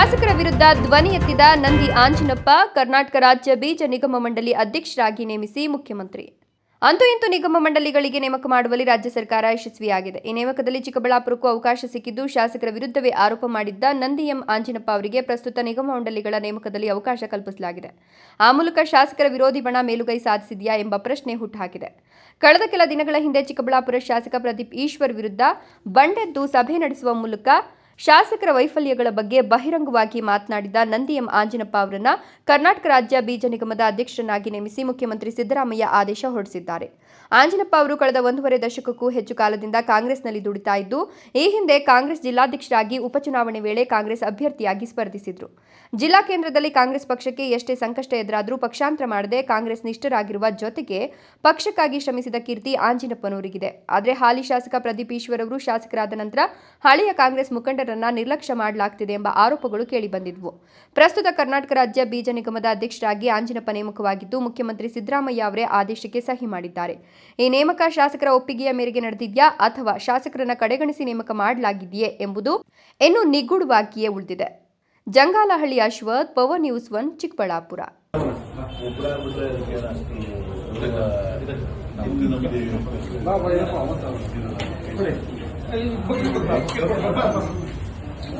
ಶಾಸಕರ ವಿರುದ್ಧ ಧ್ವನಿ ಎತ್ತಿದ ನಂದಿ ಆಂಜನಪ್ಪ ಕರ್ನಾಟಕ ರಾಜ್ಯ ಬೀಜ ನಿಗಮ ಮಂಡಳಿ ಅಧ್ಯಕ್ಷರಾಗಿ ನೇಮಿಸಿ ಮುಖ್ಯಮಂತ್ರಿ. ಅಂತೂ ಇಂತೂ ನಿಗಮ ಮಂಡಳಿಗಳಿಗೆ ನೇಮಕ ಮಾಡುವಲ್ಲಿ ರಾಜ್ಯ ಸರ್ಕಾರ ಯಶಸ್ವಿಯಾಗಿದೆ. ಈ ನೇಮಕದಲ್ಲಿ ಚಿಕ್ಕಬಳ್ಳಾಪುರಕ್ಕೂ ಅವಕಾಶ ಸಿಕ್ಕಿದ್ದು ಶಾಸಕರ ವಿರುದ್ಧವೇ ಆರೋಪ ಮಾಡಿದ್ದ ನಂದಿ ಎಂ ಆಂಜಿನಪ್ಪ ಅವರಿಗೆ ಪ್ರಸ್ತುತ ನಿಗಮ ಮಂಡಳಿಗಳ ನೇಮಕದಲ್ಲಿ ಅವಕಾಶ ಕಲ್ಪಿಸಲಾಗಿದೆ. ಆ ಮೂಲಕ ಶಾಸಕರ ವಿರೋಧಿ ಬಣ ಮೇಲುಗೈ ಸಾಧಿಸಿದೆಯಾ ಎಂಬ ಪ್ರಶ್ನೆ ಹುಟ್ಟುಹಾಕಿದೆ ಕಳೆದ ಕೆಲ ದಿನಗಳ ಹಿಂದೆ ಚಿಕ್ಕಬಳ್ಳಾಪುರ ಶಾಸಕ ಪ್ರದೀಪ್ ಈಶ್ವರ್ ವಿರುದ್ಧ ಬಂಡೆದ್ದು ಸಭೆ ನಡೆಸುವ ಮೂಲಕ ಶಾಸಕರ ವೈಫಲ್ಯಗಳ ಬಗ್ಗೆ ಬಹಿರಂಗವಾಗಿ ಮಾತನಾಡಿದ ನಂದಿ ಎಂ ಆಂಜಿನಪ್ಪ ಅವರನ್ನ ಕರ್ನಾಟಕ ರಾಜ್ಯ ಬೀಜ ನಿಗಮದ ಅಧ್ಯಕ್ಷರನ್ನಾಗಿ ನೇಮಿಸಿ ಮುಖ್ಯಮಂತ್ರಿ ಸಿದ್ದರಾಮಯ್ಯ ಆದೇಶ ಹೊರಡಿಸಿದ್ದಾರೆ. ಆಂಜಿನಪ್ಪ ಅವರು ಕಳೆದ ಒಂದೂವರೆ ದಶಕಕ್ಕೂ ಹೆಚ್ಚು ಕಾಲದಿಂದ ಕಾಂಗ್ರೆಸ್ನಲ್ಲಿ ದುಡಿತಾ ಇದ್ದು, ಈ ಹಿಂದೆ ಕಾಂಗ್ರೆಸ್ ಜಿಲ್ಲಾಧ್ಯಕ್ಷರಾಗಿ ಉಪಚುನಾವಣೆ ವೇಳೆ ಕಾಂಗ್ರೆಸ್ ಅಭ್ಯರ್ಥಿಯಾಗಿ ಸ್ಪರ್ಧಿಸಿದ್ರು. ಜಿಲ್ಲಾ ಕೇಂದ್ರದಲ್ಲಿ ಕಾಂಗ್ರೆಸ್ ಪಕ್ಷಕ್ಕೆ ಎಷ್ಟೇ ಸಂಕಷ್ಟ ಎದುರಾದರೂ ಪಕ್ಷಾಂತರ ಮಾಡದೆ ಕಾಂಗ್ರೆಸ್ ನಿಷ್ಠರಾಗಿರುವ ಜೊತೆಗೆ ಪಕ್ಷಕ್ಕಾಗಿ ಶ್ರಮಿಸಿದ ಕೀರ್ತಿ ಆಂಜಿನಪ್ಪನವರಿಗಿದೆ. ಆದರೆ ಹಾಲಿ ಶಾಸಕ ಪ್ರದೀಪ್ ಈಶ್ವರ್ ಅವರು ಶಾಸಕರಾದ ನಂತರ ಹಳೆಯ ಕಾಂಗ್ರೆಸ್ ಮುಖಂಡರನ್ನ ನಿರ್ಲಕ್ಷ್ಯ ಮಾಡಲಾಗ್ತಿದೆ ಎಂಬ ಆರೋಪಗಳು ಕೇಳಿಬಂದಿದ್ವು ಪ್ರಸ್ತುತ ಕರ್ನಾಟಕ ರಾಜ್ಯ ಬೀಜ ನಿಗಮದ ಅಧ್ಯಕ್ಷರಾಗಿ ಆಂಜಿನಪ್ಪ ನೇಮಕವಾಗಿದ್ದು ಮುಖ್ಯಮಂತ್ರಿ ಸಿದ್ದರಾಮಯ್ಯ ಅವರೇ ಆದೇಶಕ್ಕೆ ಸಹಿ ಮಾಡಿದ್ದಾರೆ. ಈ ನೇಮಕ ಶಾಸಕರ ಒಪ್ಪಿಗೆಯ ಮೇರೆಗೆ ನಡೆದಿದ್ಯಾ ಅಥವಾ ಶಾಸಕರನ್ನ ಕಡೆಗಣಿಸಿ ನೇಮಕ ಮಾಡಲಾಗಿದೆಯೇ ಎಂಬುದು ಇನ್ನೂ ನಿಗೂಢವಾಗಿಯೇ ಉಳಿದಿದೆ. Jangalahalli Ashwath power news one Chikkaballapura.